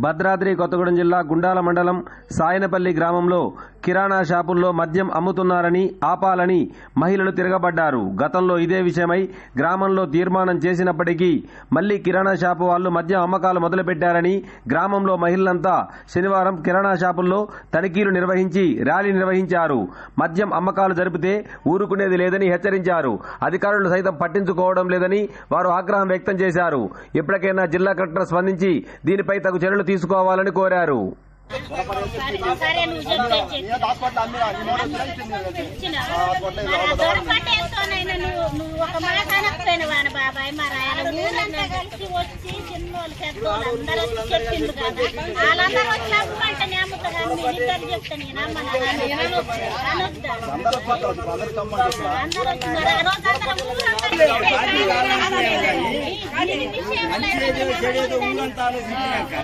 భద్రాద్రి కొత్తగూడెం జిల్లా గుండాల మండలం సాయనపల్లి గ్రామంలో కిరాణా షాపుల్లో మద్యం అమ్ముతున్నారని ఆపాలని మహిళలు తిరగబడ్డారు. గతంలో ఇదే విషయమై గ్రామంలో తీర్మానం చేసినప్పటికీ మళ్ళీ కిరాణా షాపు వాళ్ళు మద్యం అమ్మకాలు మొదలుపెట్టారని గ్రామంలో మహిళలంతా శనివారం కిరాణా షాపుల్లో తనిఖీలు నిర్వహించి ర్యాలీ నిర్వహించారు. మద్యం అమ్మకాలు జరిపితే ఊరుకునేది లేదని హెచ్చరించారు. అధికారులు సైతం పట్టించుకోవడం లేదని వారు ఆగ్రహం వ్యక్తం చేశారు. ఇప్పటికైనా జిల్లా కలెక్టర్ స్పందించి దీనిపై తగు చర్యలు తీసుకోవాలని కోరారు. సరే నువ్వు నువ్వు నువ్వు ఒక మాట బాబాయ్ మరి ఆయన ఊరంతా కలిసి వచ్చి చిన్నోళ్ళు పెద్దోళ్ళు అందరూ చెప్పింది కదా వాళ్ళందరూ వచ్చి అమ్మంటే అమ్ముతా కానీ నేను ఇద్దరు అందరూ వచ్చి మరి ఆ రోజు అందరం ఊరంతా.